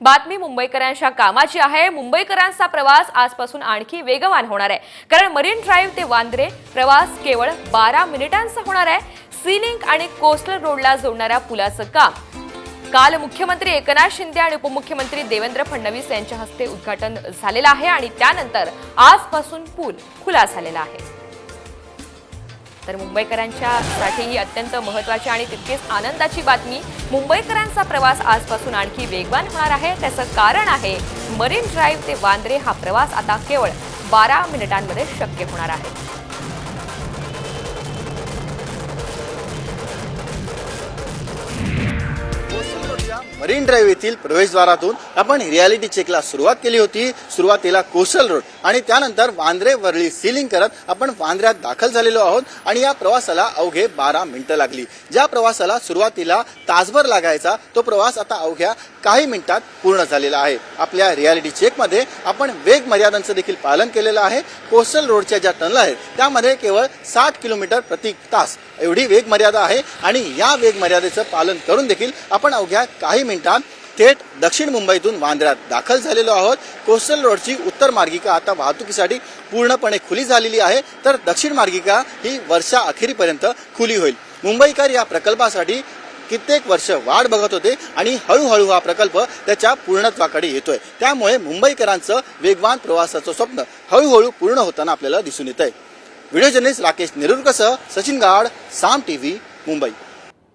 बातमी मुंबईकरांच्या कामाची आहे. मुंबईकरांचा प्रवास आजपासून आणखी वेगवान होणार आहे. कारण मरीन ड्राईव्ह ते वांद्रे प्रवास केवळ बारा मिनिटांचा होणार आहे. सीलिंक आणि कोस्टल रोडला जोडणाऱ्या पुलाचं काम. काल मुख्यमंत्री एकनाथ शिंदे आणि उपमुख्यमंत्री देवेंद्र फडणवीस यांच्या हस्ते उद्घाटन झालेलं आहे आणि त्यानंतर आजपासून पूल खुला झालेला आहे. तर मुंबईकरांच्यासाठी ही अत्यंत महत्वाची आणि तितकीच आनंदाची बातमी. मुंबईकरांचा प्रवास आजपासून आणखी वेगवान होणार आहे. त्याचं कारण आहे मरीन ड्राईव्ह ते वांद्रे हा प्रवास आता केवळ बारा मिनिटांमध्ये शक्य होणार आहे. मरीन ड्राईव्ह येथील प्रवेशद्वारातून आपण रियालिटी चेकला सुरुवात केली होती. सुरुवातीला कोसल रोड आणि त्यानंतर वांद्रे वरळी सिलिंग करत आपण वांद्र्यात दाखल झालेलो आहोत आणि या प्रवासाला अवघे बारा मिनिटं लागली. ज्या प्रवासाला सुरुवातीला तासभर लागायचा तो प्रवास आता अवघ्या काही मिनिटात पूर्ण झालेला आहे. आपल्या रियालिटी चेकमध्ये आपण वेग मर्यादांचं देखील पालन केलेलं आहे. कोस्टल रोडच्या ज्या टनल आहेत त्यामध्ये केवळ साठ किलोमीटर प्रति तास एवढी वेग मर्यादा आहे आणि या वेग मर्यादेचं पालन करून देखील आपण अवघ्या काही मिनिटात थेट दक्षिण मुंबईतून वांद्र्यात दाखल झालेलो आहोत. कोस्टल रोडची उत्तर मार्गिका आता वाहतुकीसाठी पूर्णपणे खुली झालेली आहे. तर दक्षिण मार्गिका ही वर्षा अखेरीपर्यंत खुली होईल. मुंबईकर या प्रकल्पासाठी कित्येक वर्ष वाट बघत होते आणि हळूहळू हा प्रकल्प त्याच्या पूर्णत्वाकडे येतोय. त्यामुळे मुंबईकरांचं वेगवान प्रवासाचं स्वप्न हळूहळू पूर्ण होताना आपल्याला दिसून येत आहे व्हिडिओ जर्नलिस्ट राकेश नेरुरकसह सचिन गाड साम टीव्ही मुंबई.